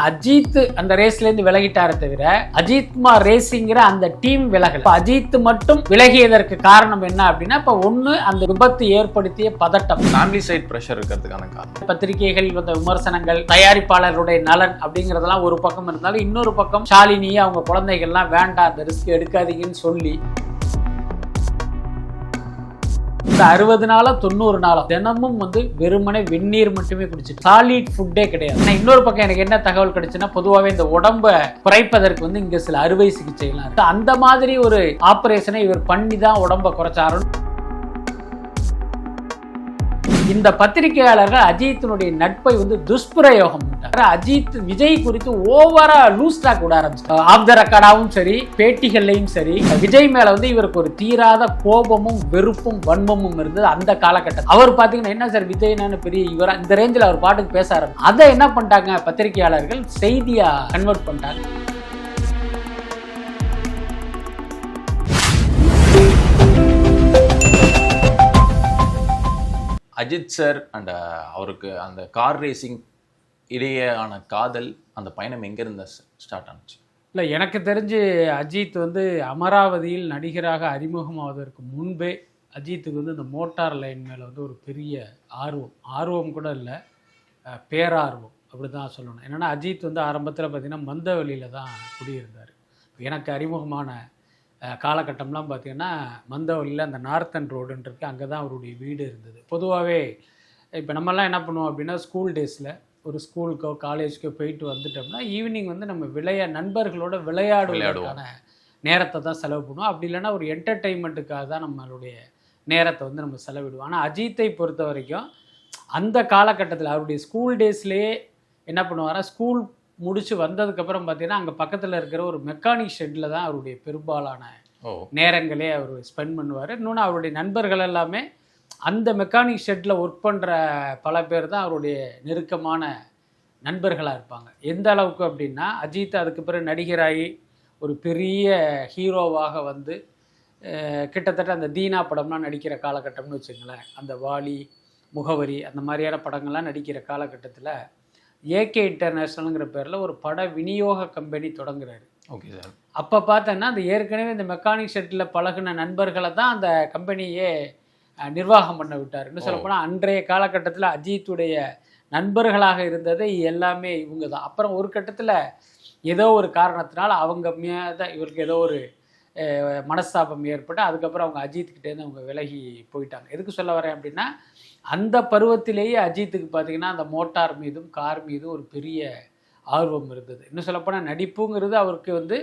அஜித் அந்த ரேஸ்ல இருந்து விலகிட்டாரே தவிர அஜித்குமார் ரேசிங்கிற அந்த டீம் விலகல. அஜித் மட்டும் விலகியதற்கு காரணம் என்ன அப்படின்னா இப்ப ஒண்ணு அந்த விபத்து ஏற்படுத்திய பதட்டம். ஃபேமிலி சைட் ப்ரெஷர் இருக்கிறதுக்கான காரணம். பத்திரிகைகள் வந்த விமர்சனங்கள் தயாரிப்பாளருடைய நலன் அப்படிங்கறதெல்லாம் ஒரு பக்கம் இருந்தாலும் இன்னொரு பக்கம் ஷாலினி அவங்க குழந்தைகள்லாம் வேண்டாம் அந்த ரிஸ்க் எடுக்காதீங்கன்னு சொல்லி இந்த அறுபது நாளா தொண்ணூறு நாளா தினமும் வந்து வெறுமனே வெந்நீர் மட்டுமே குடிச்சிட்டு சாலிட் ஃபுட்டே கிடையாது. ஆனா இன்னொரு பக்கம் எனக்கு என்ன தகவல் கிடைச்சுன்னா பொதுவாகவே இந்த உடம்பை குறைப்பதற்கு வந்து இங்க சில அறுவை சிகிச்சைகள்லாம் இருக்கு. அந்த மாதிரி ஒரு ஆபரேஷனை இவர் பண்ணி தான் உடம்ப குறைச்சாருன்னு இந்த பத்திரிகையாளர்கள் அஜித்தினுடைய நட்பை வந்து துஷ்பிரயோகம் அஜித் விஜய் குறித்து ஓவரா லூஸ் டாக் விட ஆரம்பிச்சு ஆஃப் த ரெக்கார்டாவும் சரி பேட்டிகள்லையும் சரி விஜய் மேல வந்து இவருக்கு ஒரு தீராத கோபமும் வெறுப்பும் வன்மமும் இருந்தது அந்த காலகட்டம் அவர் பாத்தீங்கன்னா என்ன சார் விஜய் பெரிய இவர்? இந்த ரேஞ்சில் அவர் பாட்டுக்கு பேச ஆரம்பிச்சு அதை என்ன பண்ணிட்டாங்க பத்திரிகையாளர்கள்? செய்தியா கன்வெர்ட் பண்ணிட்டாங்க. அஜித் சார் அண்ட் அவருக்கு அந்த கார் ரேசிங் இடையேயான காதல் அந்த பயணம் எங்கேருந்து ஸ்டார்ட் ஆனுச்சு? இல்லை எனக்கு தெரிஞ்சு அஜித் வந்து அமராவதியில் நடிகராக அறிமுகமாவதற்கு முன்பே அஜித்துக்கு வந்து இந்த மோட்டார் லைன் மேலே வந்து ஒரு பெரிய ஆர்வம். ஆர்வம் கூட இல்லை. பேரார்வம். அப்படி தான் சொல்லணும். என்னென்னா அஜித் வந்து ஆரம்பத்தில் பார்த்திங்கன்னா மந்தவெளியில் தான் குடியிருந்தார். எனக்கு அறிமுகமான காலகட்டம்லாம் பார்த்திங்கன்னா மந்தவெளியில் அந்த நார்த்தன் ரோடுன்னு இருக்கு அங்கே தான் அவருடைய வீடு இருந்தது. பொதுவாகவே இப்போ நம்மலாம் என்ன பண்ணுவோம் அப்படின்னா ஸ்கூல் டேஸில் ஒரு ஸ்கூலுக்கோ காலேஜ்க்கோ போயிட்டு வந்துட்டோம்னா ஈவினிங் வந்து நம்ம விளையா நண்பர்களோட விளையாடுவதற்கான நேரத்தை தான் செலவு பண்ணுவோம். அப்படி இல்லைன்னா ஒரு என்டர்டெயின்மெண்ட்டுக்காக தான் நம்மளுடைய நேரத்தை வந்து நம்ம செலவிடுவோம். ஆனால் அஜித்தை பொறுத்த வரைக்கும் அந்த காலகட்டத்தில் அவருடைய ஸ்கூல் டேஸ்லேயே என்ன பண்ணுவாரா ஸ்கூல் முடிச்சு வந்ததுக்கப்புறம் பார்த்தீங்கன்னா அங்கே பக்கத்தில் இருக்கிற ஒரு மெக்கானிக் ஷெட்டில் தான் அவருடைய பெரும்பாலான நேரங்களே அவர் ஸ்பெண்ட் பண்ணுவார். இன்னொன்று அவருடைய நண்பர்கள் எல்லாமே அந்த மெக்கானிக் ஷெட்டில் ஒர்க் பண்ணுற பல பேர் தான் அவருடைய நெருக்கமான நண்பர்களாக இருப்பாங்க. எந்த அளவுக்கு அப்படின்னா அஜித் அதுக்கு பிறகு நடிகராகி ஒரு பெரிய ஹீரோவாக வந்து கிட்டத்தட்ட அந்த தீனா படம்லாம் நடிக்கிற காலகட்டம்னு வச்சுங்களேன். அந்த வாலி முகவரி அந்த மாதிரியான படங்கள்லாம் நடிக்கிற காலகட்டத்தில் ஏகே இன்டர்நேஷ்னலுங்கிற பேரில் ஒரு பட விநியோக கம்பெனி தொடங்குறாரு. ஓகே சார் அப்போ பார்த்தேன்னா அந்த ஏற்கனவே இந்த மெக்கானிக் ஷெட்டில் பழகுன நண்பர்களை தான் அந்த கம்பெனியே நிர்வாகம் பண்ண விட்டார் இன்னும் சொல்லப்போனால் அன்றைய காலகட்டத்தில் அஜித்துடைய நண்பர்களாக இருந்தது எல்லாமே இவங்க தான். அப்புறம் ஒரு கட்டத்தில் ஏதோ ஒரு காரணத்தினால அவங்க மீத இவருக்கு ஏதோ ஒரு மனஸ்தாபம் ஏற்பட்டு அதுக்கப்புறம் அவங்க அஜித்கிட்டேருந்து அவங்க விலகி போயிட்டாங்க. எதுக்கு சொல்ல வரேன் அப்படின்னா அந்த பருவத்திலேயே அஜித்துக்கு பார்த்தீங்கன்னா அந்த மோட்டார் மீதும் கார் மீதும் ஒரு பெரிய ஆர்வம் இருந்தது. இன்னும் சொல்லப்போனால் நடிப்புங்கிறது அவருக்கு வந்து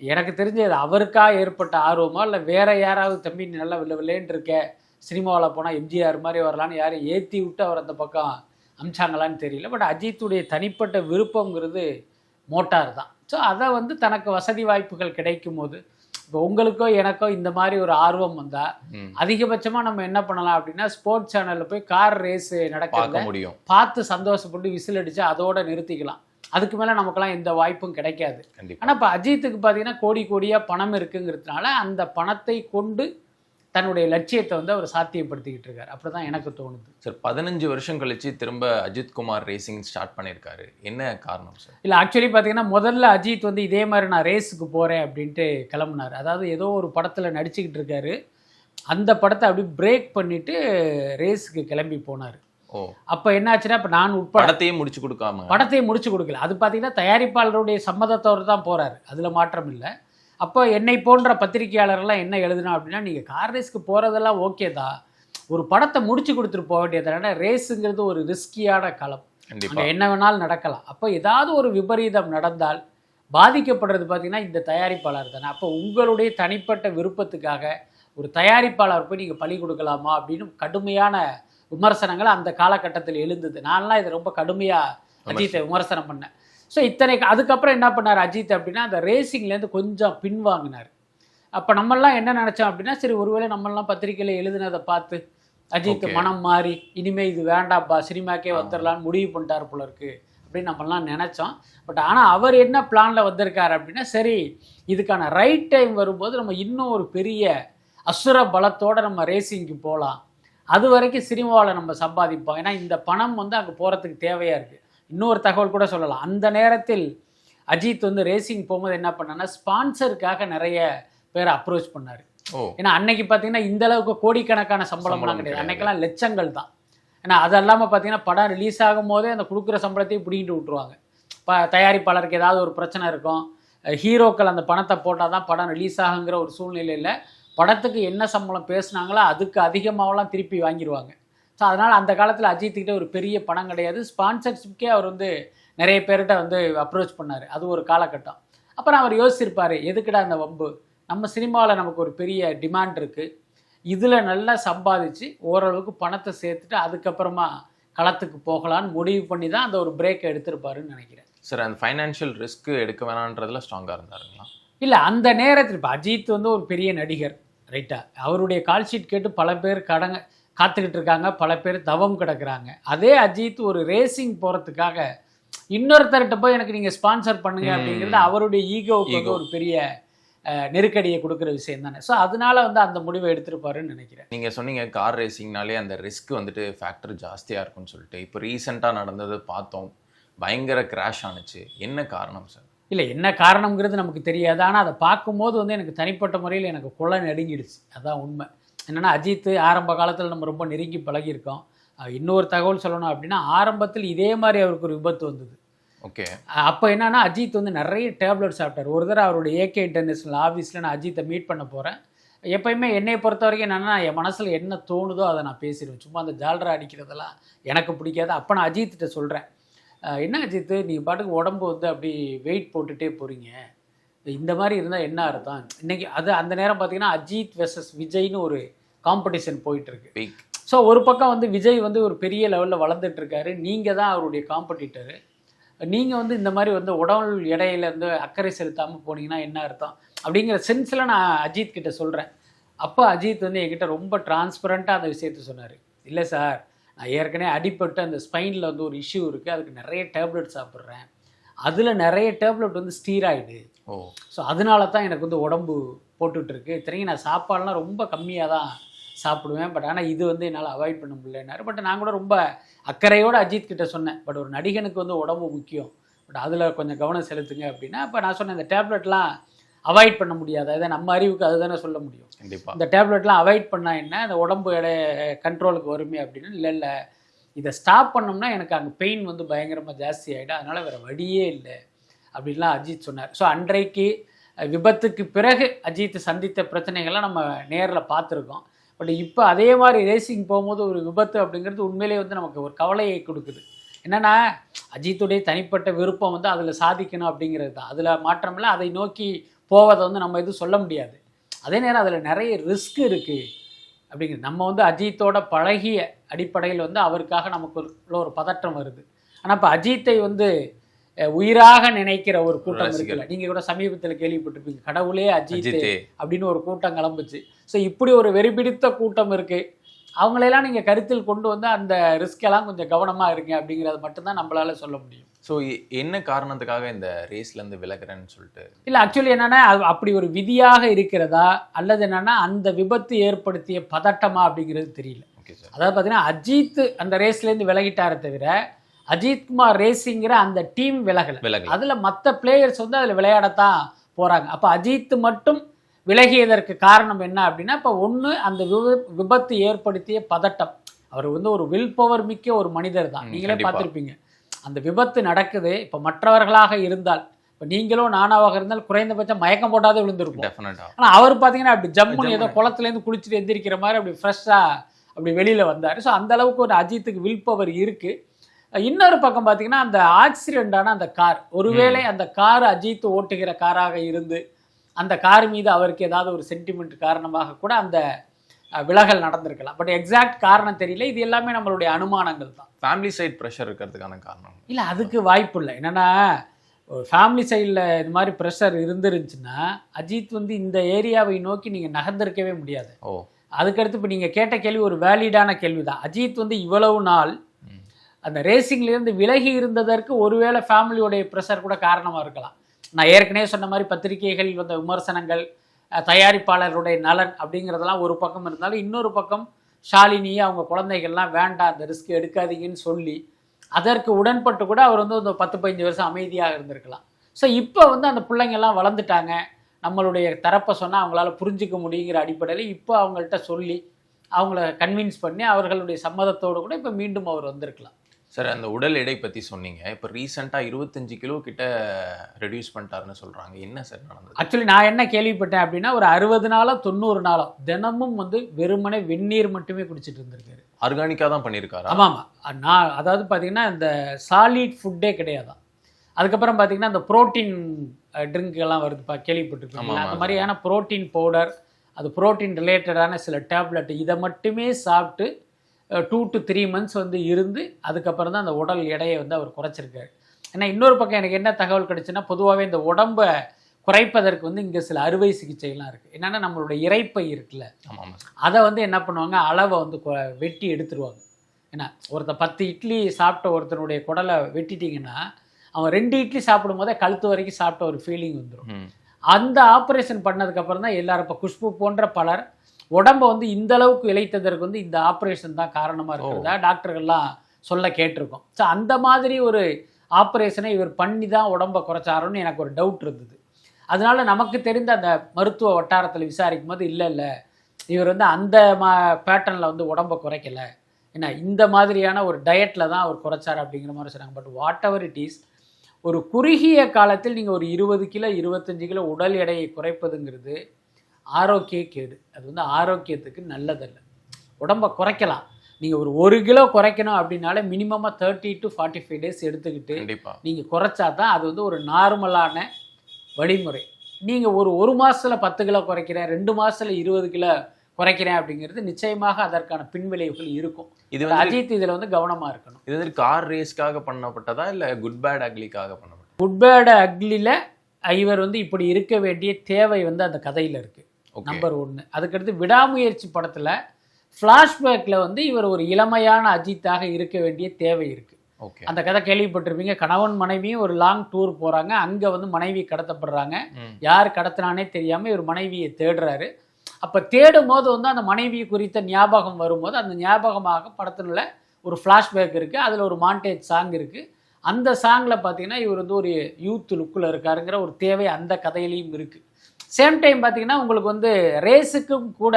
எனக்கு தெரிஞ்ச அவருக்காக ஏற்பட்ட ஆர்வமா இல்லை வேற யாராவது தம்பி நீ நல்லா வில்ல வில்லேன்னு இருக்க சினிமாவில் போனால் எம்ஜிஆர் மாதிரி வரலான்னு யாரும் ஏற்றி விட்டு அவர் அந்த பக்கம் அமிச்சாங்களான்னு தெரியல. பட் அஜித்துடைய தனிப்பட்ட விருப்பங்கிறது மோட்டார் தான். ஸோ அதை வந்து தனக்கு வசதி வாய்ப்புகள் கிடைக்கும் போது இப்போ உங்களுக்கோ எனக்கோ இந்த மாதிரி ஒரு ஆர்வம் வந்தால் ம். அதிகபட்சமாக நம்ம என்ன பண்ணலாம் அப்படின்னா ஸ்போர்ட்ஸ் சேனலில் போய் கார் ரேஸ் பார்க்க முடியும். பார்த்து சந்தோஷப்பட்டு விசில் அடிச்சு அதோட நிறுத்திக்கலாம். அதுக்கு மேலே நமக்கெல்லாம் எந்த வாய்ப்பும் கிடைக்காது. ஆனால் இப்போ அஜித்துக்கு பார்த்தீங்கன்னா கோடி கோடியாக பணம் இருக்குங்கிறதுனால அந்த பணத்தை கொண்டு தன்னுடைய லட்சியத்தை வந்து அவர் சாத்தியப்படுத்திக்கிட்டு இருக்காரு. அப்படி தான் எனக்கு தோணுது. சார் பதினஞ்சு வருஷம் கழிச்சு திரும்ப அஜித் குமார் ரேசிங் ஸ்டார்ட் பண்ணியிருக்காரு. என்ன காரணம் சார்? இல்லை ஆக்சுவலி பார்த்தீங்கன்னா முதல்ல அஜித் வந்து இதே மாதிரி நான் ரேஸுக்கு போகிறேன் அப்படின்ட்டு கிளம்புனார். அதாவது ஏதோ ஒரு படத்தில் நடிச்சுக்கிட்டு இருக்காரு. அந்த படத்தை அப்படி பிரேக் பண்ணிட்டு ரேஸுக்கு கிளம்பி போனார். ஓ. அப்போ என்னாச்சுன்னா இப்போ நான் உட்பட படத்தையே முடிச்சு கொடுக்காம? படத்தை முடிச்சு கொடுக்கல. அது பார்த்தீங்கன்னா தயாரிப்பாளருடைய சம்மதத்தோடு தான் போறாரு. அதில் மாற்றம் இல்லை. அப்போ என்னை போன்ற பத்திரிகையாளர்லாம் என்ன எழுதுனா அப்படின்னா நீங்கள் கார் ரேஸ்க்கு போகிறதெல்லாம் ஓகே தான். ஒரு படத்தை முடிச்சு கொடுத்துட்டு போக வேண்டியது ஏன்னா ரேஸுங்கிறது ஒரு ரிஸ்கியான களம். அங்கே என்ன வேணாலும் நடக்கலாம். அப்போ ஏதாவது ஒரு விபரீதம் நடந்தால் பாதிக்கப்படுறது பார்த்தீங்கன்னா இந்த தயாரிப்பாளர் தானே. அப்போ உங்களுடைய தனிப்பட்ட விருப்பத்துக்காக ஒரு தயாரிப்பாளர் போய் நீங்கள் பழி கொடுக்கலாமா அப்படின்னு கடுமையான விமர்சனங்கள் அந்த காலகட்டத்தில் எழுந்தது. நான்லாம் இதை ரொம்ப கடுமையாக அஜித்தை விமர்சனம் பண்ணேன். ஸோ இத்தனை அதுக்கப்புறம் என்ன பண்ணார் அஜித் அப்படின்னா அந்த ரேசிங்லேருந்து கொஞ்சம் பின்வாங்கினார். அப்போ நம்மெல்லாம் என்ன நினச்சோம் அப்படின்னா சரி ஒருவேளை நம்மெல்லாம் பத்திரிக்கையில் எழுதுனதை பார்த்து அஜித். மனம் மாறி இனிமே இது வேண்டாம்ப்பா சினிமாக்கே வந்துடலான்னு முடிவு பண்ணிட்டார் போல இருக்கு அப்படின்னு நம்மலாம் நினைச்சோம். பட் ஆனால் அவர் என்ன பிளான்ல வந்திருக்காரு அப்படின்னா சரி இதுக்கான ரைட் டைம் வரும்போது நம்ம இன்னும் ஒரு பெரிய அசுர பலத்தோட நம்ம ரேசிங்க்கு போகலாம் அது வரைக்கும் சினிமாவில் நம்ம சம்பாதிப்போம். ஏன்னா இந்த பணம் வந்து அங்கே போகிறதுக்கு தேவையாக இருக்குது இன்னொரு தகவல் கூட சொல்லலாம். அந்த நேரத்தில் அஜித் வந்து ரேசிங் போகும்போது என்ன பண்ணான்னா ஸ்பான்சருக்காக நிறைய பேரை அப்ரோச் பண்ணார். ஏன்னா அன்னைக்கு பார்த்தீங்கன்னா இந்த அளவுக்கு கோடிக்கணக்கான சம்பளம்லாம் சம்பளம் கிடையாது. அன்னைக்கெல்லாம் லட்சங்கள் தான். ஏன்னா அது இல்லாமல் பார்த்தீங்கன்னா படம் ரிலீஸ் ஆகும் போதே அந்த கொடுக்குற சம்பளத்தையும் பிடிங்கிட்டு விட்ருவாங்க இப்போ தயாரிப்பாளருக்கு ஏதாவது ஒரு பிரச்சனை இருக்கும். ஹீரோக்கள் அந்த பணத்தை போட்டால் தான் படம் ரிலீஸ் ஆகுங்கிற ஒரு சூழ்நிலையில் படத்துக்கு என்ன சம்பளம் பேசுனாங்களோ அதுக்கு அதிகமாகலாம் திருப்பி வாங்கிடுவாங்க ஸோ அதனால் அந்த காலத்தில் அஜித்துக்கிட்ட ஒரு பெரிய பணம் கிடையாது. ஸ்பான்சர்ஷிப்கே அவர் வந்து நிறைய பேர்கிட்ட வந்து அப்ரோச் பண்ணார். அது ஒரு காலகட்டம். அப்புறம் அவர் யோசிச்சிருப்பார் எதுக்குடா அந்த வம்பு? நம்ம சினிமாவில் நமக்கு ஒரு பெரிய டிமாண்ட் இருக்குது இதில் நல்லா சம்பாதிச்சு ஓரளவுக்கு பணத்தை சேர்த்துட்டு அதுக்கப்புறமா களத்துக்கு போகலான்னு முடிவு பண்ணி தான் அந்த ஒரு பிரேக்கை எடுத்திருப்பாருன்னு நினைக்கிறேன். சார் அந்த ஃபைனான்ஷியல் ரிஸ்க் எடுக்க வேணான்றதுல ஸ்ட்ராங்காக இருந்தாருங்களா? இல்லை அந்த நேரத்தில் இப்போ அஜித் வந்து ஒரு பெரிய நடிகர் ரைட்டா அவருடைய கால் ஷீட் கேட்டு பல பேர் கடங்க காத்துக்கிட்டு இருக்காங்க பல பேர் தவம் கிடக்குறாங்க. அதே அஜித் ஒரு ரேசிங் போகிறதுக்காக இன்னொருத்தர்கிட்ட போய் எனக்கு நீங்கள் ஸ்பான்சர் பண்ணுங்க. அப்படிங்கிறது அவருடைய ஈகோவுக்கு வந்து. ஒரு பெரிய நெருக்கடியை கொடுக்குற விஷயம் தானே. ஸோ அதனால வந்து அந்த முடிவை எடுத்திருப்பாருன்னு நினைக்கிறேன். நீங்கள் சொன்னீங்க கார் ரேசிங்னாலே அந்த ரிஸ்க் வந்துட்டு ஃபேக்டர் ஜாஸ்தியாக இருக்கும்னு சொல்லிட்டு. இப்போ ரீசெண்டாக நடந்தது பார்த்தோம். பயங்கர கிராஷ் ஆனுச்சு. என்ன காரணம் சார் இல்லை என்ன காரணம்ங்கிறது நமக்கு தெரியாது. ஆனால் அதை பார்க்கும்போது வந்து எனக்கு தனிப்பட்ட முறையில் எனக்கு குலை நடுங்கிடுச்சு அதான் உண்மை. என்னென்னா அஜித் ஆரம்ப காலத்தில் நம்ம ரொம்ப நெருங்கி பழகியிருக்கோம். இன்னொரு தகவல் சொல்லணும் அப்படின்னா ஆரம்பத்தில் இதே மாதிரி அவருக்கு ஒரு விபத்து வந்தது. ஓகே. அப்போ என்னன்னா அஜித் வந்து நிறைய டேப்லெட் சாப்பிட்டார். ஒரு தடவை அவருடைய ஏகே இன்டர்நேஷனல் ஆஃபீஸில் நான் அஜித்தை மீட் பண்ண போகிறேன் எப்பயுமே என்னை பொறுத்த வரைக்கும் என்னென்னா என் மனசில் என்ன தோணுதோ அதை நான் பேசிடுவேன். சும்மா அந்த ஜால்ரா அடிக்கிறதெல்லாம் எனக்கு பிடிக்காது. அப்போ நான் அஜித்திட்ட சொல்கிறேன் என்ன அஜித் நீங்கள் பாட்டுக்கு உடம்பு வந்து அப்படி வெயிட் போட்டுட்டே போகிறீங்க இந்த மாதிரி இருந்தால் என்ன அர்த்தம்? இன்னைக்கு அது அந்த நேரம் பார்த்தீங்கன்னா அஜித் வெர்சஸ் விஜய்னு ஒரு காம்படிஷன் போயிட்டுருக்கு. ஸோ ஒரு பக்கம் வந்து விஜய் வந்து ஒரு பெரிய லெவலில் வளர்ந்துட்டு இருக்காரு. நீங்கள் தான் அவருடைய காம்படிட்டரு நீங்கள் வந்து இந்த மாதிரி வந்து உடல் எடையில இருந்து அக்கறை செலுத்தாமல் போனீங்கன்னா என்ன அர்த்தம்? அப்படிங்கிற சென்ஸில் நான் அஜித் கிட்ட சொல்கிறேன் அப்போ அஜித் வந்து என்கிட்ட ரொம்ப டிரான்ஸ்பரண்ட்டாக அந்த விஷயத்த சொன்னார். இல்லை சார் நான் ஏற்கனவே அடிபட்டு அந்த ஸ்பைனில் வந்து ஒரு இஷ்யூ இருக்குது அதுக்கு நிறைய டேப்லெட் சாப்பிட்றேன். அதில் நிறைய டேப்லெட் வந்து ஸ்டீராய்டு ஓ. ஸோ அதனால தான் எனக்கு வந்து உடம்பு போட்டுட்டு இருக்கு இத்தனைக்கும் நான் சாப்பாடுலாம் ரொம்ப கம்மியாக தான் சாப்பிடுவேன். பட் ஆனால் இது வந்து என்னால் அவாய்ட் பண்ண முடியலன்னாரு. பட் நான் கூட ரொம்ப அக்கறையோடு அஜித் கிட்ட சொன்னேன். பட் ஒரு நடிகனுக்கு வந்து உடம்பு முக்கியம். பட் அதில் கொஞ்சம் கவனம் செலுத்துங்க அப்படின்னா அப்போ நான் சொன்னேன் இந்த டேப்லெட்லாம் அவாய்ட் பண்ண முடியாது. அதை நம்ம அறிவுக்கு அதுதானே சொல்ல முடியும். கண்டிப்பா. இந்த டேப்லெட்லாம் அவாய்ட் பண்ணால் என்ன? அந்த உடம்பு எடை கண்ட்ரோலுக்கு வருமே அப்படின்னு. இல்லை இல்லை. இதை ஸ்டாப் பண்ணோம்னா எனக்கு அங்கே பெயின் வந்து பயங்கரமாக ஜாஸ்தி ஆகிடும் அதனால் வேறு வழியே இல்லை. அப்படின்லாம் அஜித் சொன்னார். ஸோ அன்றைக்கு விபத்துக்கு பிறகு அஜித் சந்தித்த பிரச்சனைகள்லாம் நம்ம நேரில் பார்த்துருக்கோம். பட் இப்போ அதே மாதிரி ரேசிங் போகும்போது ஒரு விபத்து அப்படிங்கிறது உண்மையிலேயே வந்து நமக்கு ஒரு கவலையை கொடுக்குது. என்னென்னா அஜித்துடைய தனிப்பட்ட விருப்பம் வந்து அதில் சாதிக்கணும் அப்படிங்கிறது தான். அதில் மாற்றமில்லை அதை நோக்கி போவதை வந்து நம்ம எதுவும் சொல்ல முடியாது. அதே நேரம் அதில் நிறைய ரிஸ்க் இருக்குது அப்படிங்கிறது. நம்ம வந்து அஜித்தோட பழகிய அடிப்படையில் வந்து அவருக்காக நமக்கு ஒரு உள்ள ஒரு பதற்றம் வருது. ஆனால் இப்போ அஜித்தை வந்து உயிராக நினைக்கிற ஒரு கூட்டம். இருக்குல்ல. நீங்கள் கூட சமீபத்தில் கேள்விப்பட்டிருப்பீங்க. கடவுளே அஜித் அப்படின்னு ஒரு கூட்டம் கிளம்புச்சு. ஸோ இப்படி ஒரு வெறிபிடித்த கூட்டம் இருக்கு. அவங்களெல்லாம் நீங்கள் கருத்தில் கொண்டு வந்து அந்த ரிஸ்க் எல்லாம் கொஞ்சம் கவனமாக இருங்க அப்படிங்கிறது மட்டும்தான் நம்மளால சொல்ல முடியும். ஸோ என்ன காரணத்துக்காக இந்த ரேஸ்ல இருந்து விலகுறேன்னு சொல்லிட்டு? இல்லை ஆக்சுவலி என்னன்னா அப்படி ஒரு விதியாக இருக்கிறதா? அல்லது என்னன்னா அந்த விபத்து ஏற்படுத்திய பதட்டமா அப்படிங்கிறது தெரியல. ஓகே சார் அதாவது பார்த்தீங்கன்னா அஜித் அந்த ரேஸ்லேருந்து விலகிட்டாரே தவிர அஜித்குமார் ரேஸிங்கிற அந்த டீம் விலகலை. விலகல அதில் மற்ற பிளேயர்ஸ் வந்து அதில் விளையாடத்தான் போகிறாங்க அப்போ அஜித் மட்டும் விலகியதற்கு காரணம் என்ன அப்படின்னா இப்போ ஒன்று அந்த விப- விபத்து ஏற்படுத்திய பதட்டம். அவர் வந்து ஒரு வில் பவர் மிக்க ஒரு மனிதர் தான். நீங்களே. பார்த்துருப்பீங்க. அந்த விபத்து நடக்குது இப்போ மற்றவர்களாக இருந்தால். இப்போ நீங்களும் நானாவாக இருந்தால் குறைந்தபட்சம் மயக்கம் போட்டாதே விழுந்திருப்போம். டெஃபினட்டா ஆனால் அவர் பார்த்தீங்கன்னா அப்படி ஜம்முன்னு ஏதோ ஜம்முன்னு. குளத்துலேருந்து குளிச்சுட்டு எந்திரிக்கிற மாதிரி அப்படி ஃப்ரெஷ்ஷாக அப்படி வெளியில் வந்தார். ஸோ அந்த அளவுக்கு ஒரு அஜித்துக்கு வில் பவர் இருக்குது இன்னொரு பக்கம் பார்த்தீங்கன்னா அந்த ஆக்சிடென்டான அந்த கார் ஒருவேளை அந்த கார் அஜித் ஓட்டுகிற காராக இருந்து அந்த கார் மீது அவருக்கு ஏதாவது ஒரு சென்டிமெண்ட் காரணமாக கூட அந்த விலகல் நடந்திருக்கலாம். பட் எக்ஸாக்ட் காரணம் தெரியல. இது எல்லாமே நம்மளுடைய அனுமானங்கள் தான். ஃபேமிலி சைட் ப்ரெஷர் இருக்கிறதுக்கான காரணம். இல்லை அதுக்கு வாய்ப்பு இல்லை. என்னன்னா ஒரு ஃபேமிலி சைடில் இது மாதிரி ப்ரெஷர் இருந்துருந்துச்சுன்னா அஜித் வந்து இந்த ஏரியாவை நோக்கி நீங்கள் நகர்ந்திருக்கவே முடியாது. ஓ. அதுக்கடுத்து இப்போ நீங்கள் கேட்ட கேள்வி ஒரு வேலிடான கேள்வி தான் அஜித் வந்து இவ்வளவு நாள். அந்த ரேசிங்லேருந்து விலகி இருந்ததற்கு ஒருவேளை ஃபேமிலியோடைய ப்ரெஷர் கூட காரணமாக இருக்கலாம். நான் ஏற்கனவே சொன்ன மாதிரி பத்திரிகைகளில் வந்த விமர்சனங்கள் தயாரிப்பாளருடைய நலன் அப்படிங்கிறதெல்லாம் ஒரு பக்கம் இருந்தாலும் இன்னொரு பக்கம் ஷாலினி அவங்க குழந்தைகள்லாம் வேண்டாம் அந்த ரிஸ்க் எடுக்காதீங்கன்னு சொல்லி அதற்கு உடன்பட்டு கூட அவர் வந்து ஒரு பத்து பதினஞ்சு வருஷம் அமைதியாக இருந்திருக்கலாம். ஸோ இப்போ வந்து அந்த பிள்ளைங்கள்லாம் வளர்ந்துட்டாங்க. நம்மளுடைய தரப்பை சொன்னால் அவங்களால புரிஞ்சிக்க முடியுங்கிற அடிப்படையில் இப்போ அவங்கள்ட்ட சொல்லி அவங்கள கன்வின்ஸ் பண்ணி அவர்களுடைய சம்மதத்தோடு கூட இப்போ மீண்டும் அவர் வந்திருக்கலாம். சார் அந்த உடல் எடை பத்தி சொன்னீங்க. இப்போ ரீசெண்டாக இருபத்தஞ்சு கிலோ கிட்ட ரெடியூஸ் பண்ணிட்டாருன்னு சொல்றாங்க. என்ன சார் நடந்தது? ஆக்சுவலி நான் என்ன கேள்விப்பட்டேன் அப்படின்னா ஒரு அறுபது நாளோ தொண்ணூறு நாளோ தினமும் வந்து வெறுமனே வெந்நீர் மட்டுமே குடிச்சிட்டு இருந்திருக்காரு. ஆர்கானிக்காக தான் பண்ணியிருக்காரா? ஆமாம். ஆமாம் நான் அதாவது பார்த்தீங்கன்னா இந்த சாலிட் ஃபுட்டே கிடையாதான் அதுக்கப்புறம் பார்த்தீங்கன்னா இந்த ப்ரோட்டீன் ட்ரிங்க் எல்லாம் வருதுப்பா ஆமா, கேள்விப்பட்டிருக்கீங்களா ஆமா. அந்த மாதிரியான ப்ரோட்டீன் பவுடர் அது ப்ரோட்டீன் ரிலேட்டடான சில டேப்லெட் இதை மட்டுமே சாப்பிட்டு டூ டு த்ரீ மந்த்ஸ் வந்து இருந்து அதுக்கப்புறம் தான் அந்த உடல் எடையை வந்து அவர் குறைச்சிருக்காரு. ஏன்னா இன்னொரு பக்கம் எனக்கு என்ன தகவல் கிடைச்சுன்னா பொதுவாகவே இந்த உடம்பை குறைப்பதற்கு வந்து இங்கே சில அறுவை சிகிச்சைலாம் இருக்குது என்னென்னா நம்மளுடைய இறைப்பை இருக்குல்ல. அதை வந்து என்ன பண்ணுவாங்க? அளவை வந்து வெட்டி எடுத்துருவாங்க. ஏன்னா ஒருத்தன் பத்து இட்லி சாப்பிட்ட ஒருத்தனுடைய குடலை வெட்டிட்டீங்கன்னா அவன் ரெண்டு இட்லி சாப்பிடும் போதே கழுத்து வரைக்கும் சாப்பிட்ட ஒரு ஃபீலிங் வந்துடும் அந்த ஆப்ரேஷன் பண்ணதுக்கப்புறம் தான் எல்லாரும் இப்போ குஷ்பு போன்ற பலர் உடம்ப வந்து இந்த அளவுக்கு இழைத்ததற்கு வந்து இந்த ஆப்ரேஷன் தான் காரணமாக இருக்கிறதா டாக்டர்கள்லாம் சொல்ல கேட்டிருக்கோம். ஸோ அந்த மாதிரி ஒரு ஆப்ரேஷனை இவர் பண்ணி தான் உடம்ப குறைச்சாரோன்னு எனக்கு ஒரு டவுட் இருந்தது. அதனால நமக்கு தெரிந்த அந்த மருத்துவ வட்டாரத்தில் விசாரிக்கும் போது இல்லை இல்லை இவர் வந்து அந்த மா பேட்டர்னில் வந்து உடம்ப குறைக்கல. என்ன இந்த மாதிரியான ஒரு டயட்டில் தான் அவர் குறைச்சார் அப்படிங்கிற மாதிரி சொன்னாங்க. But whatever it is ஒரு குறுகிய காலத்தில் நீங்கள் ஒரு இருபது கிலோ இருபத்தஞ்சு கிலோ உடல் எடையை குறைப்பதுங்கிறது ஆரோக்கிய கேடு. அது வந்து ஆரோக்கியத்துக்கு நல்லதல்ல. உடம்ப குறைக்கலாம். நீங்கள் ஒரு ஒரு கிலோ குறைக்கணும் அப்படின்னாலே மினிமமாக thirty to forty five days எடுத்துக்கிட்டு நீங்கள் குறைச்சா தான் அது வந்து ஒரு நார்மலான வழிமுறை. நீங்கள் ஒரு ஒரு மாதத்தில் பத்து கிலோ குறைக்கிறேன் ரெண்டு மாதத்தில் இருபது கிலோ குறைக்கிறேன் அப்படிங்கிறது நிச்சயமாக அதற்கான பின்விளைவுகள் இருக்கும். இது அஜித் இதில் வந்து கவனமாக இருக்கணும். இது வந்து கார் ரேஸ்க்காக பண்ணப்பட்டதா இல்ல குட் பேட் அக்லிக்காக பண்ணப்பட்டதா? குட் பேட் அக்லியில் இவர் வந்து இப்படி இருக்க வேண்டிய தேவை வந்து அந்த கதையில் இருக்குது நம்பர் ஒன்று அதுக்கடுத்து விடாமுயற்சி படத்தில் ஃப்ளாஷ்பேக்கில் வந்து இவர் ஒரு இளமையான அஜித்தாக இருக்க வேண்டிய தேவை இருக்குது ஓகே. அந்த கதை கேள்விப்பட்டிருப்பீங்க. கணவன் மனைவியும் ஒரு லாங் டூர் போகிறாங்க அங்கே வந்து மனைவி கடத்தப்படுறாங்க. யார் கடத்தினானே தெரியாமல் இவர் மனைவியை தேடுறாரு. அப்போ தேடும் போது வந்து அந்த மனைவி குறித்த ஞாபகம் வரும்போது அந்த ஞாபகமாக படத்துல ஒரு ஃப்ளாஷ்பேக் இருக்குது அதில் ஒரு மாண்டேஜ் சாங் இருக்குது அந்த சாங்கில் பார்த்தீங்கன்னா இவர் வந்து ஒரு யூத் லுக்கில் இருக்காருங்கிற ஒரு தேவை அந்த கதையிலையும் இருக்குது சேம் டைம் பார்த்தீங்கன்னா உங்களுக்கு வந்து ரேஸுக்கும் கூட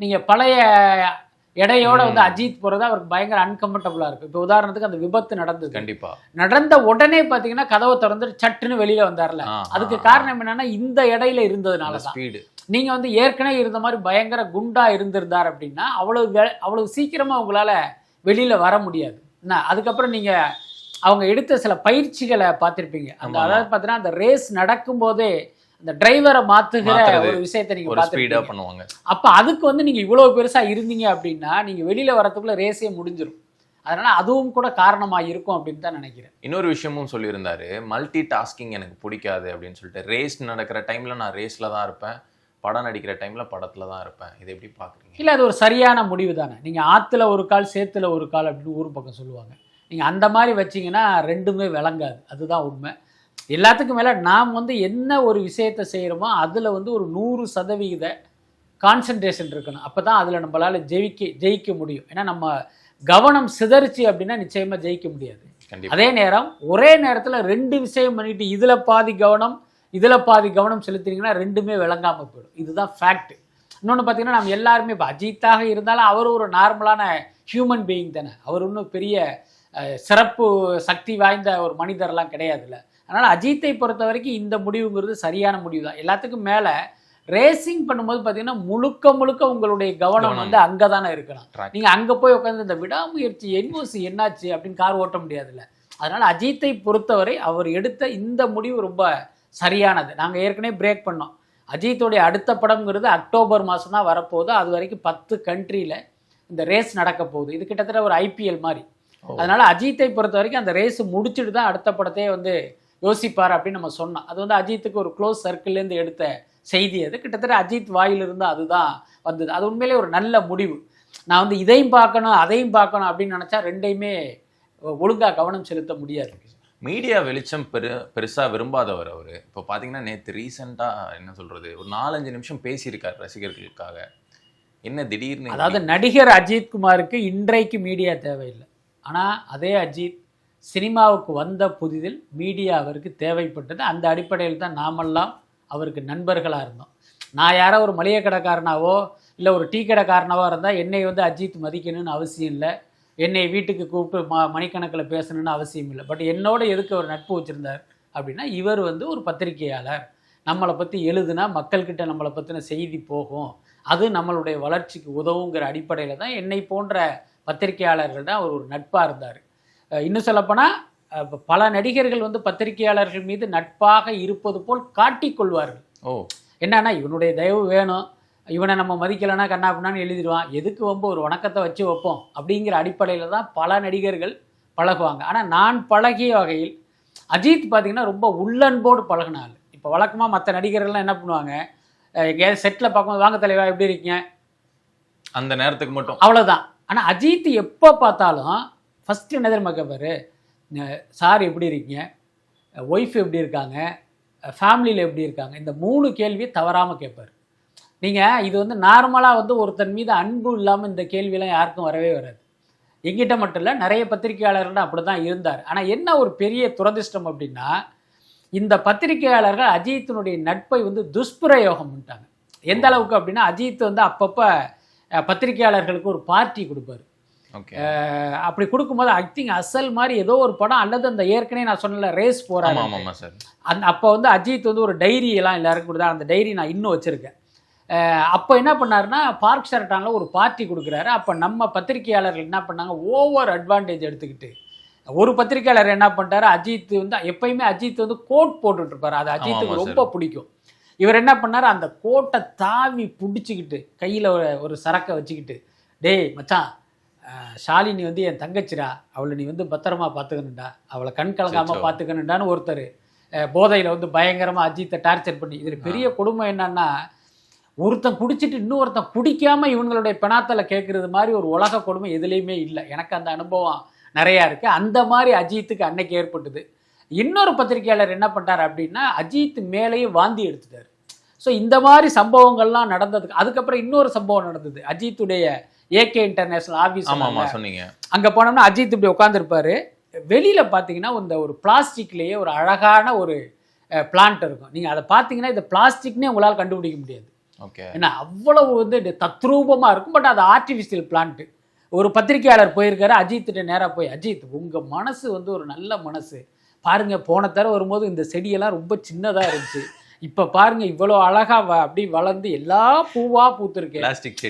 நீங்கள் பழைய எடையோட வந்து. அஜித் போகிறது அவருக்கு பயங்கர அன்கம்ஃபர்டபுளாக இருக்குது இப்போ உதாரணத்துக்கு அந்த விபத்து நடந்தது. கண்டிப்பா. நடந்த உடனே பார்த்தீங்கன்னா கதவை திறந்துட்டு சட்டுன்னு வெளியில வந்தார்ல. அதுக்கு காரணம் என்னன்னா இந்த இடையில இருந்ததுனால ஸ்பீடு நீங்க வந்து ஏற்கனவே இருந்த மாதிரி பயங்கர குண்டா இருந்திருந்தார் அப்படின்னா அவ்வளவு அவ்வளவு சீக்கிரமா உங்களால வெளியில வர முடியாது. என்ன? அதுக்கப்புறம் நீங்க அவங்க எடுத்த சில பயிற்சிகளை பார்த்திருப்பீங்க. அந்த. அதாவது பார்த்தீங்கன்னா அந்த ரேஸ் நடக்கும் போதே அந்த டிரைவரை மாத்துகிற. ஒரு விஷயத்தை நீங்க ஸ்பீடா பண்ணுவாங்க. அப்ப அதுக்கு வந்து நீங்க இவ்வளவு பெருசா இருந்தீங்க அப்படின்னா நீங்க வெளியில வரதுக்குள்ள ரேஸே முடிஞ்சிரும். அதனால அதுவும் கூட காரணமா இருக்கும் அப்படின்னு தான் நினைக்கிறேன். இன்னொரு விஷயமும் சொல்லியிருந்தாரு. மல்டி டாஸ்கிங் எனக்கு பிடிக்காது அப்படின்னு சொல்லிட்டு. ரேஸ் நடக்கிற டைம்ல நான் ரேஸ்ல தான் இருப்பேன். படம் நடிக்கிற டைம்ல படத்துல தான் இருப்பேன். இதை எப்படி பாக்குறீங்க இல்லை அது ஒரு சரியான முடிவு தானே. நீங்கள் ஆற்றுல ஒரு கால் சேத்துல ஒரு கால் அப்படின்னு ஊர் பக்கம் சொல்லுவாங்க. நீங்கள் அந்த மாதிரி வச்சீங்கன்னா ரெண்டுமே விளங்காது. அதுதான் உண்மை. எல்லாத்துக்கும் மேலே நாம் வந்து என்ன ஒரு விஷயத்தை செய்கிறோமோ அதில் வந்து ஒரு நூறு சதவிகித கான்சன்ட்ரேஷன் இருக்கணும். அப்போ தான் அதில் நம்மளால் ஜெயிக்க ஜெயிக்க முடியும். ஏன்னா நம்ம கவனம் சிதறிச்சு அப்படின்னா நிச்சயமாக ஜெயிக்க முடியாது. அதே நேரம் ஒரே நேரத்தில் ரெண்டு விஷயம் பண்ணிட்டு இதில் பாதி கவனம் இதில் பாதி கவனம் செலுத்தினீங்கன்னா ரெண்டுமே விளங்காமல் போயிடும். இதுதான் ஃபேக்ட் இன்னொன்று பார்த்தீங்கன்னா நம்ம எல்லாருமே இப்போ அஜித்தாக இருந்தாலும் அவர் ஒரு நார்மலான ஹியூமன் பீயிங் தானே. அவர் ஒன்றும் பெரிய சிறப்பு சக்தி வாய்ந்த ஒரு மனிதர்லாம் கிடையாதுல்ல. அதனால் அஜித்தை பொறுத்த வரைக்கும் இந்த முடிவுங்கிறது சரியான முடிவு தான் எல்லாத்துக்கும் மேலே ரேசிங் பண்ணும்போது பார்த்தீங்கன்னா முழுக்க முழுக்க உங்களுடைய கவனம். வந்து அங்கே தானே இருக்கணும். நீங்கள் அங்கே போய் உட்காந்து இந்த விடாமுயற்சி என்ஓசி என்னாச்சு அப்படின்னு கார் ஓட்ட முடியாதுல்ல. அதனால் அஜித்தை பொறுத்தவரை அவர் எடுத்த இந்த முடிவு ரொம்ப சரியானது. நாங்கள் ஏற்கனவே பிரேக் பண்ணோம். அஜித்துடைய அடுத்த படம்ங்கிறது அக்டோபர் மாதம் தான் வரப்போகுது. அது வரைக்கும் பத்து கண்ட்ரியில் இந்த ரேஸ் நடக்க போகுது. இது கிட்டத்தட்ட ஒரு ஐபிஎல் மாதிரி. அதனால அஜித்தை பொறுத்த வரைக்கும் அந்த ரேஸ் முடிச்சுட்டு தான் அடுத்த படத்தையே வந்து யோசிப்பார் அப்படின்னு நம்ம சொன்னோம். அது வந்து அஜித்துக்கு ஒரு க்ளோஸ் சர்க்கிள்லேருந்து எடுத்த செய்தி அது. கிட்டத்தட்ட அஜித் வாயிலிருந்து அதுதான் வந்தது. அது உண்மையிலே ஒரு நல்ல முடிவு. நான் வந்து இதையும் பார்க்கணும் அதையும் பார்க்கணும் அப்படின்னு நினச்சா ரெண்டையுமே ஒழுங்கா கவனம் செலுத்த முடியாது. மீடியா வெளிச்சம் பெரு பெருசா விரும்பாதவர் அவரு. இப்போ பாத்தீங்கன்னா நேத்து ரீசெண்டா என்ன சொல்றது? ஒரு நாலஞ்சு நிமிஷம் பேசியிருக்காரு ரசிகர்களுக்காக. என்ன திடீர்னு அதாவது நடிகர் அஜித் குமாருக்கு இன்றைக்கு மீடியா தேவையில்லை. ஆனால் அதே அஜித் சினிமாவுக்கு வந்த புதிதில் மீடியா அவருக்கு தேவைப்பட்டது. அந்த அடிப்படையில் தான் நாமெல்லாம் அவருக்கு நண்பர்களாக இருந்தோம். நான் யாரோ ஒரு மளிகை கடைக்காரனாவோ இல்லை ஒரு டீ கடைக்காரனாவோ இருந்தால் என்னை வந்து அஜித் மதிக்கணும்னு அவசியம் இல்லை. என்னை வீட்டுக்கு கூப்பிட்டு ம மணிக்கணக்கில் பேசணும்னு அவசியம் இல்லை. பட் என்னோட எதுக்கு அவர் நட்பு வச்சுருந்தார் அப்படின்னா இவர் வந்து ஒரு பத்திரிகையாளர். நம்மளை பற்றி எழுதுனா மக்கள்கிட்ட நம்மளை பற்றின செய்தி போகும். அது நம்மளுடைய வளர்ச்சிக்கு உதவுங்கிற அடிப்படையில் தான் என்னை போன்ற பத்திரிகையாளர்கள் தான் அவர் ஒரு நட்பாக இருந்தார். இன்னும் சொல்லப்போனால் பல நடிகர்கள் வந்து பத்திரிகையாளர்கள் மீது நட்பாக இருப்பது போல் காட்டிக்கொள்வார்கள் ஓ. என்னன்னா இவனுடைய தயவு வேணும். இவனை நம்ம மதிக்கலைன்னா கண்ணா பின்னான்னு எழுதிடுவான். எதுக்கு வம்பு ஒரு வணக்கத்தை வச்சு வைப்போம்? அப்படிங்கிற அடிப்படையில் தான் பல நடிகர்கள் பழகுவாங்க. ஆனால் நான் பழகிய வகையில் அஜித் பார்த்தீங்கன்னா ரொம்ப உள்ளன்போடு பழகினாள் இப்போ வழக்கமாக மற்ற நடிகர்கள்லாம் என்ன பண்ணுவாங்க? எங்கேயாவது செட்டில் பார்க்கும்போது வாங்க தலைவா எப்படி இருக்கீங்க? அந்த நேரத்துக்கு மட்டும். அவ்வளோதான் ஆனால் அஜித் எப்போ பார்த்தாலும் ஃபஸ்ட்டு என்ன தெரியுமா கேட்பாரு சார் எப்படி இருக்கீங்க? ஒய்ஃப் எப்படி இருக்காங்க? ஃபேமிலியில் எப்படி இருக்காங்க? இந்த மூணு கேள்வியை தவறாமல் கேட்பார் நீங்கள் இது வந்து நார்மலாக வந்து ஒருத்தன் மீது அன்பு இல்லாமல் இந்த கேள்வியெல்லாம் யாருக்கும் வரவே வராது. எங்கிட்ட மட்டும் இல்லை நிறைய பத்திரிகையாளர்கள் அப்படி தான் இருந்தார். ஆனால் என்ன ஒரு பெரிய துரதிர்ஷ்டம் அப்படின்னா இந்த பத்திரிகையாளர்கள் அஜித்தினுடைய நட்பை வந்து துஷ்பிரயோகம் பண்ணிட்டாங்க. எந்த அளவுக்கு அப்படின்னா அஜித் வந்து அப்பப்போ பத்திரிகையாளர்களுக்கு ஒரு பார்ட்டி கொடுப்பாரு. அப்படி கொடுக்கும்போது திங்க் அசல் மாதிரி ஏதோ ஒரு படம் அல்லது அந்த ஏற்கனவே நான் சொன்னல ரேஸ் சார் அந்த அப்போ வந்து அஜித் வந்து ஒரு டைரி எல்லாம் எல்லாருக்கும் கொடுத்தா அந்த டைரி நான் இன்னும் வச்சிருக்கேன். அப்போ என்ன பண்ணாருன்னா பார்க் ஷரட்டான்ல ஒரு பார்ட்டி கொடுக்குறாரு. அப்போ நம்ம பத்திரிகையாளர்கள் என்ன பண்ணாங்க ஓவர் அட்வான்டேஜ் எடுத்துக்கிட்டு ஒரு பத்திரிகையாளர் என்ன பண்ணிட்டாரு அஜித் வந்து எப்பயுமே அஜித் வந்து கோட் போட்டுட்டு இருப்பாரு. அது அஜித்துக்கு ரொம்ப பிடிக்கும். இவர் என்ன பண்ணாரு அந்த கோட்டை தாவி பிடிச்சிக்கிட்டு கையில் ஒரு சரக்கை வச்சுக்கிட்டு டேய் மச்சான் ஷாலினி வந்து என் தங்கச்சிடா அவளை நீ வந்து பத்திரமா பார்த்துக்கணும்டா. அவளை கண் கலங்காம அச்சச்சோ. பார்த்துக்கணுண்டான்னு ஒருத்தர் போதையில வந்து பயங்கரமா அஜித்தை டார்ச்சர் பண்ணி இதுல பெரிய கொடுமை என்னன்னா ஒருத்தன் குடிச்சிட்டு இன்னொருத்தன் குடிக்காம இவங்களுடைய பெணாத்தல கேட்கறது மாதிரி ஒரு உலக கொடுமை எதுலேயுமே இல்லை. எனக்கு அந்த அனுபவம் நிறையா இருக்கு. அந்த மாதிரி அஜித்துக்கு அன்னைக்கு ஏற்பட்டது. இன்னொரு பத்திரிகையாளர் என்ன பண்ணிட்டார் அப்படின்னா அஜித் மேலேயே வாந்தி எடுத்துட்டார். ஸோ இந்த மாதிரி சம்பவங்கள்லாம் நடந்ததுக்கு அதுக்கப்புறம் இன்னொரு சம்பவம் நடந்தது. அஜித்துடைய ஏகே இன்டர்நேஷனல் ஆஃபீஸ் ஆமா சொன்னீங்க. அங்கே போனோம்னா அஜித் இப்படி உட்காந்துருப்பாரு வெளியில் பார்த்தீங்கன்னா இந்த ஒரு பிளாஸ்டிக்லேயே ஒரு அழகான ஒரு பிளான்ட் இருக்கும். நீங்கள் அதை பார்த்தீங்கன்னா இந்த பிளாஸ்டிக்னே உங்களால் கண்டுபிடிக்க முடியாது. ஓகே. ஏன்னா அவ்வளவு வந்து தத்ரூபமாக இருக்கும். பட் அது ஆர்டிஃபிஷியல் பிளான்ட் ஒரு பத்திரிக்கையாளர் போயிருக்காரு அஜித்திட்ட நேராக போய் அஜித் உங்கள் மனசு வந்து ஒரு நல்ல மனசு. பாருங்க போன தடவை வரும்போது இந்த செடியெல்லாம் ரொம்ப சின்னதாக இருந்துச்சு. இப்போ பாருங்க இவ்வளோ அழகா அப்படி வளர்ந்து எல்லா பூவா பூத்திருக்கு.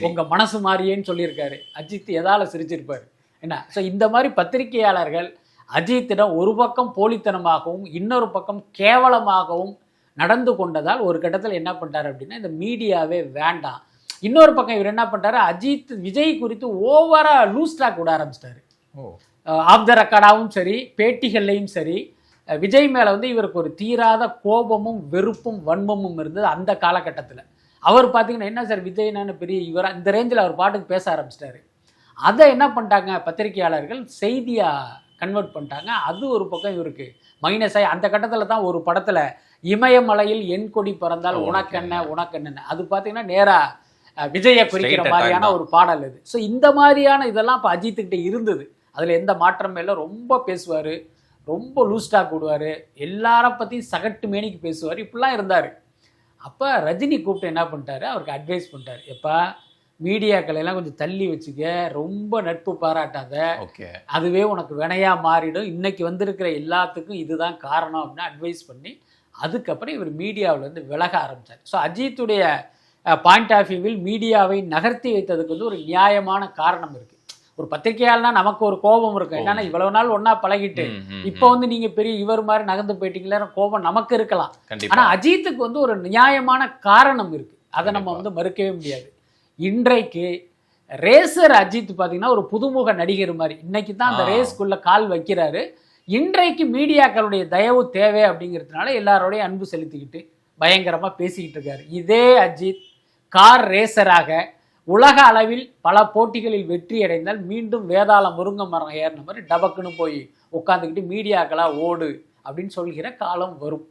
உங்க மனசு மாறியேன்னு சொல்லியிருக்காரு. அஜித் எதால சிரிச்சிருப்பாரு. என்ன? ஸோ இந்த மாதிரி பத்திரிகையாளர்கள் அஜித்திடம் ஒரு பக்கம் போலித்தனமாகவும் இன்னொரு பக்கம் கேவலமாகவும் நடந்து கொண்டதால் ஒரு கட்டத்தில் என்ன பண்ணிட்டாரு அப்படின்னா இந்த மீடியாவே வேண்டாம். இன்னொரு பக்கம் இவர் என்ன பண்ணிட்டாரு? அஜித் விஜய் குறித்து ஓவரா லூஸ் டாக் விட ஆரம்பிச்சிட்டாரு. ஆஃப் த ரெக்கார்டாகவும் சரி பேட்டிகள்லையும் சரி விஜய் மேலே வந்து இவருக்கு ஒரு தீராத கோபமும் வெறுப்பும் வன்மமும் இருந்தது அந்த காலகட்டத்தில். அவர் பார்த்தீங்கன்னா என்ன சார் விஜய்னான பெரிய இவரா இந்த ரேஞ்சில் அவர் பாட்டுக்கு பேச ஆரம்பிச்சிட்டாரு. அதை என்ன பண்ணிட்டாங்க பத்திரிகையாளர்கள்? செய்தியாக கன்வெர்ட் பண்ணிட்டாங்க. அது ஒரு பக்கம் இவருக்கு மைனஸ் ஆகி அந்த கட்டத்தில் தான் ஒரு படத்தில் இமயமலையில் என் கொடி பறந்தால் உனக்கென்ன உனக்கென்னு அது பார்த்தீங்கன்னா நேராக விஜயை குறிக்கிற மாதிரியான. ஒரு பாடல் இது. ஸோ இந்த மாதிரியான இதெல்லாம் இப்போ அஜித்துக்கிட்ட இருந்தது. அதில் எந்த மாற்றமே இல்லை ரொம்ப பேசுவார். ரொம்ப லூஸ் டாக் விடுவார். எல்லார பற்றியும் சகட்டு மேனிக்கு பேசுவார். இப்படிலாம் இருந்தார். அப்போ ரஜினி கூப்பிட்டு என்ன பண்ணிட்டாரு? அவருக்கு அட்வைஸ் பண்ணிட்டாரு. எப்பா மீடியாக்களை எல்லாம் கொஞ்சம் தள்ளி வச்சுக்க. ரொம்ப நட்பு பாராட்டாத. ஓகே. அதுவே உனக்கு வினையா மாறிடும். இன்னைக்கு வந்திருக்கிற எல்லாத்துக்கும் இதுதான் காரணம் அப்படின்னு அட்வைஸ் பண்ணி அதுக்கப்புறம் இவர் மீடியாவுல இருந்து விலக ஆரம்பிச்சார். ஸோ அஜித்துடைய பாயிண்ட் ஆஃப் வியூவில் மீடியாவை நகர்த்தி வைத்ததுக்கு வந்து ஒரு நியாயமான காரணம் இருக்கு. ஒரு பத்திரிகையாளனா நமக்கு ஒரு கோபம் இருக்கும். என்னன்னா இவ்வளவு நாள் ஒண்ணா பழகிட்டு இப்போ. வந்து நீங்க பெரிய இவர் மாதிரி நகர்ந்து போயிட்டீங்களே? கோபம் நமக்கு இருக்கலாம். ஆனா அஜித்துக்கு வந்து ஒரு நியாயமான காரணம் இருக்கு. அதை நம்ம. வந்து மறுக்கவே முடியாது. இன்றைக்கு ரேசர் அஜித் பாத்தீங்கன்னா ஒரு புதுமுக நடிகர் மாதிரி. இன்னைக்கு தான் அந்த. ரேஸ்க்குள்ள கால் வைக்கிறாரு. இன்றைக்கு மீடியாக்களுடைய தயவு தேவை அப்படிங்கிறதுனால எல்லாரோடையும் அன்பு செலுத்திக்கிட்டு பயங்கரமா பேசிக்கிட்டு இருக்காரு. இதே அஜித் கார் ரேசராக உலக அளவில் பல போட்டிகளில் வெற்றி அடைந்தால் மீண்டும் வேதாளம் முருங்கை மரம் ஏறின மாதிரி டபக்குன்னு போய் உட்காந்துக்கிட்டு மீடியாக்களா ஓடு அப்படின்னு சொல்கிற காலம் வரும்.